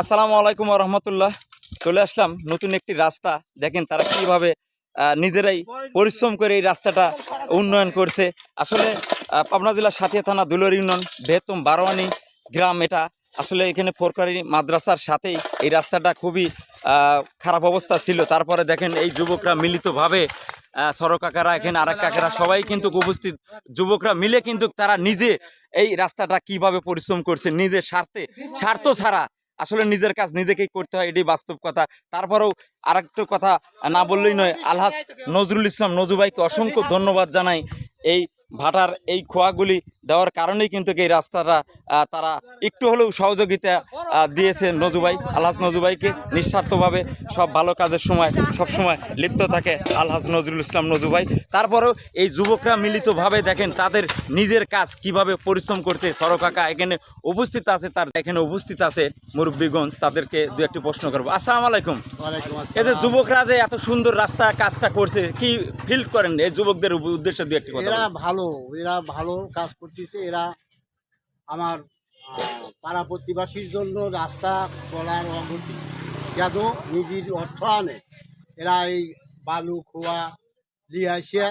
আসসালামু আলাইকুম রহমতুল্লাহ। চলে আসলাম নতুন একটি রাস্তা। দেখেন তারা কীভাবে নিজেরাই পরিশ্রম করে এই রাস্তাটা উন্নয়ন করছে। আসলে পাবনা জেলার সাথিয়া থানা দুলর ইউনিয়ন বৃহত্তম বারোয়ানি গ্রাম এটা। আসলে এখানে ফোরকারি মাদ্রাসার সাথেই এই রাস্তাটা খুবই খারাপ অবস্থা ছিল। তারপরে দেখেন এই যুবকরা মিলিতভাবে সড়ক কাকারা, এখানে আরেক কাকারা সবাই কিন্তু উপস্থিত। যুবকরা মিলে কিন্তু তারা নিজে এই রাস্তাটা কীভাবে পরিশ্রম করছে, নিজের স্বার্থে, স্বার্থ ছাড়া আসলে নিজের কাজ নিজেকেই করতে হয় এটি বাস্তব কথা। তারপরেও আর কথা না বললেই নয় আলহাস নজরুল ইসলাম নজুবাইকে অসংখ্য ধন্যবাদ জানাই। এই ভাটার এই খোয়াগুলি দেওয়ার কারণেই কিন্তু এই রাস্তাটা তারা একটু হলেও সহযোগিতা দিয়েছে নজুবাই আলহাজ নজু ভাইকে। নিঃস্বার্থভাবে সব ভালো কাজের সময় সব সময় লিপ্ত থাকে আলহাজ নজরুল ইসলাম নজু ভাই। তারপরেও এই যুবকরা মিলিতভাবে দেখেন তাদের নিজের কাজ কীভাবে পরিশ্রম করতে সরকাকা এখানে উপস্থিত আছে তার এখানে উপস্থিত আছে মুরব্বীগঞ্জ। তাদেরকে দু একটি প্রশ্ন করব। আসসালামু আলাইকুম। এই যে যুবকরা যে এত সুন্দর রাস্তা কাজটা করছে কি ফিল করেন? এই যুবকদের উদ্দেশ্যে দু একটি কথা ভালো এরা ভালো কাজ করতেছে এরা আমার পাড়া প্রতিবাসীর জন্য রাস্তা চলার অগতি যেন নিজের অর্থ আনে। এরা এই বালু খোয়া আসিয়া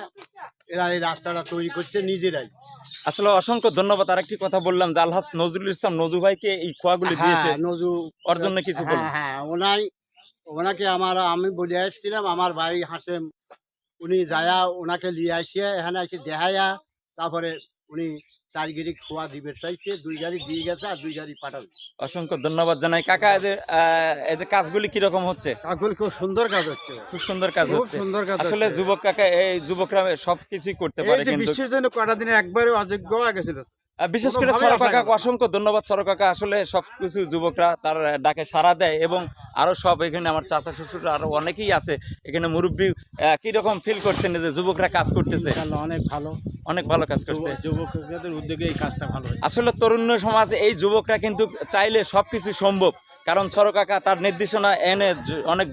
এরা এই রাস্তাটা তৈরি করছে নিজেরাই। আসলে অসংখ্য ধন্যবাদ আরেকটি কথা বললাম যে আলহাজ নজরুল ইসলাম নজু ভাইকে এই খোয়াগুলি দিয়েছে। হ্যাঁ নজু ওর জন্য কিছু। হ্যাঁ হ্যাঁ ওনাই ওনাকে আমার আমি বলে আসছিলাম আমার ভাই হাসেম উনি যায়া ওনাকে নিয়ে আসিয়া এখানে এসে দেখাইয়া তারপরে উনি চার খোয়া দিবে চাইছে দুই গাড়ি দিয়ে গেছে আর দুই গাড়ি পাঠাবে অসংখ্য ধন্যবাদ জানাই। কাকা এই যে আহ, এই যে কাজগুলি কীরকম হচ্ছে? কাকুল খুব সুন্দর কাজ হচ্ছে। খুব সুন্দর কাজ হচ্ছে। সুন্দর কাজ আসলে। যুবক কাকা এই যুবকরা সব কিছুই করতে পারে কিন্তু। বিশ্বের জন্য কটা দিনে একবারে অযোগ্য হয়ে গেছিল। বিশেষ করে কোনোভাবেই কাকা অসংখ্য ধন্যবাদ। সরকার কাকা আসলে সব কিছু যুবকরা তার ডাকে সাড়া দেয় এবং আরও সব এখানে আমার চাচা শ্বশুর আরও অনেকেই আছে। এখানে মুরব্বী কীরকম ফিল করছেন যে যুবকরা কাজ করতেছে? অনেক ভালো। অনেক ভালো কাজ করছে। যুবকদের উদ্যোগে এই কাজটা ভালো আসলে তরুণ সমাজ এই যুবকরা কিন্তু চাইলে সবকিছু সম্ভব। কারণ সরকাকা তার নির্দেশনা এনে অনেক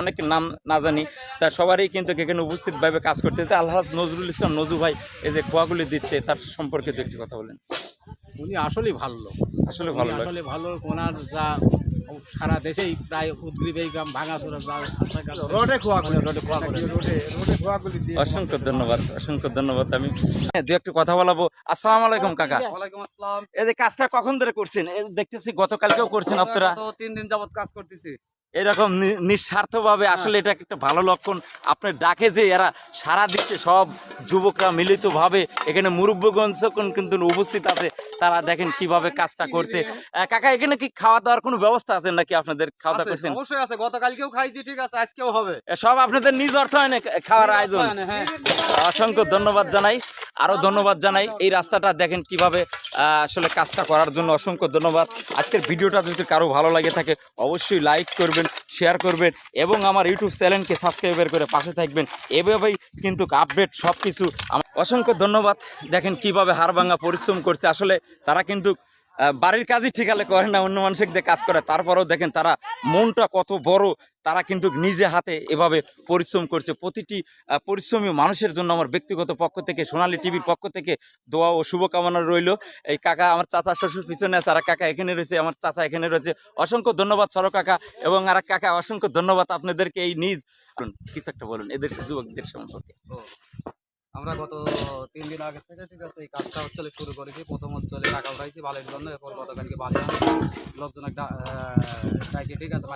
অনেক নাম না জানি তা সবারই কিন্তু এখানে উপস্থিতভাবে কাজ করতে আল্লাহ নজরুল ইসলাম নজু ভাই এই যে খোয়াগুলি দিচ্ছে তার সম্পর্কে একটি কথা বলেন। উনি আসলেই ভালো লোক। আসলে ভালো আসলে ভালো ওনার যা সারা দেশেই প্রায় উদ্গ্রীব এই গ্রাম ভাঙাচোরা যা রাস্তাঘাট রোডে খোয়া করে রোডে খোয়া করে। রোডে রোডে খোয়াগুলি দিয়ে অসংখ্য ধন্যবাদ অসংখ্য ধন্যবাদ আমি। হ্যাঁ, দু একটু কথা বলাবো। আসসালাম আলাইকুম কাকা। ওয়ালাইকুম আসসালাম। এই যে কাজটা কখন ধরে করছেন? এই দেখতেছি গতকালকেও করছেন আপনারা। তো তিন দিন যাবত কাজ করতেছি। এরকম নি- নিঃস্বার্থভাবে আসলে এটা একটা ভালো লক্ষণ। আপনার ডাকে যে এরা সারা দিচ্ছে সব যুবকরা মিলিতভাবে এখানে মুরব্বগঞ্জ কিন্তু উপস্থিত আছে। তারা দেখেন কীভাবে কাজটা করছে। কাকা এখানে কি খাওয়া দাওয়ার কোনো ব্যবস্থা আছে নাকি আপনাদের খাওয়া দাওয়া করছেন? অবশ্যই আছে। গতকালকেও খাইছি ঠিক আছে আজকেও হবে। সব আপনাদের নিজ অর্থ অর্থায়নে খাওয়ার আয়োজন? হ্যাঁ। অসংখ্য ধন্যবাদ জানাই। আরও ধন্যবাদ জানাই। এই রাস্তাটা দেখেন কীভাবে আসলে কাজটা করার জন্য অসংখ্য ধন্যবাদ। আজকের ভিডিওটা যদি কারও ভালো লাগে থাকে, অবশ্যই লাইক করবেন, শেয়ার করবেন এবং আমার ইউটিউব চ্যানেলকে সাবস্ক্রাইবার করে পাশে থাকবেন। এভাবেই কিন্তু আপডেট সব কিছু অসংখ্য ধন্যবাদ। দেখেন কীভাবে হাড়ভাঙ্গা পরিশ্রম করছে। আসলে তারা কিন্তু বাড়ির কাজই ঠিকালে করে না, অন্য মানুষের দিয়ে কাজ করে। তারপরেও দেখেন তারা মনটা কত বড় তারা কিন্তু নিজে হাতে এভাবে পরিশ্রম করছে। প্রতিটি পরিশ্রমী মানুষের জন্য আমার ব্যক্তিগত পক্ষ থেকে, সোনালি টিভির পক্ষ থেকে দোয়া ও শুভকামনা রইল। এই কাকা আমার চাচা শ্বশুর পিছনে আছে, আর কাকা এখানে রয়েছে, আমার চাচা এখানে রয়েছে। অসংখ্য ধন্যবাদ সরো কাকা, এবং আর কাকা, অসংখ্য ধন্যবাদ আপনাদেরকে এই নিজ কিছু একটা বলুন, এদের যুবকদের সম্পর্কে। আমরা গত তিন দিন আগে থেকে, ঠিক আছে, এই কাজটা হচ্ছে শুরু করেছি। প্রথম হচ্ছে টাকা উঠাইছি বালির জন্য, এরপর গতকালকে বালি। লোকজন একটা ঠিক আছে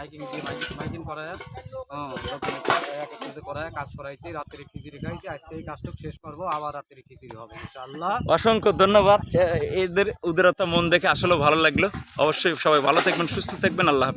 আবার রাত্রি খিচুড়ি হবে, ইনশাআল্লাহ। অসংখ্য ধন্যবাদ। এদের উদারতা, মন দেখে আসলে ভালো লাগল। অবশ্যই সবাই ভালো থাকবেন, সুস্থ থাকবেন, আল্লাহ